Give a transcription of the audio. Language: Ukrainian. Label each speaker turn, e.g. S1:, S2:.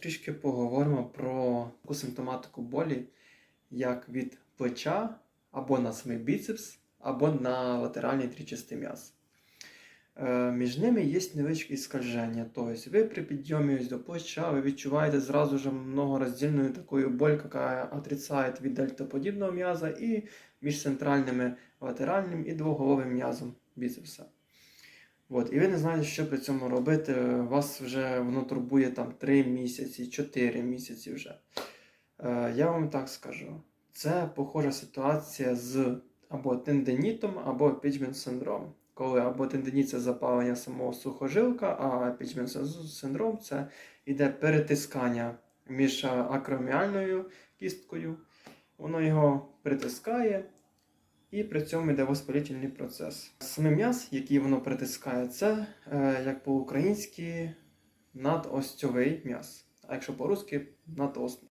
S1: Трішки поговоримо про таку симптоматику болі, як від плеча або на самий біцепс, або на латеральний трічастий м'яз. Е, Між ними є невеличке скольження. Тобто ви при підйомі до плеча ви відчуваєте зразу ж многороздільну таку боль, яка отрицає від дельтоподібного м'яза і між центральними латеральним і двоголовим м'язом біцепса. От, і ви не знаєте, що при цьому робити. Вас вже воно турбує там 3 місяці, 4 місяці вже. Е, я вам так скажу. Це похожа ситуація з або тендинітом, або пічмен синдром. Коли або тендиніт це запалення самого сухожилка, а пічмен синдром це іде перетискання між акроміальною кісткою. Воно його притискає, і при цьому йде воспалительний процес. Саме м'яз, який воно притискає, це, е, як по-українськи, надостьовий м'яз. А якщо по-русски надостний.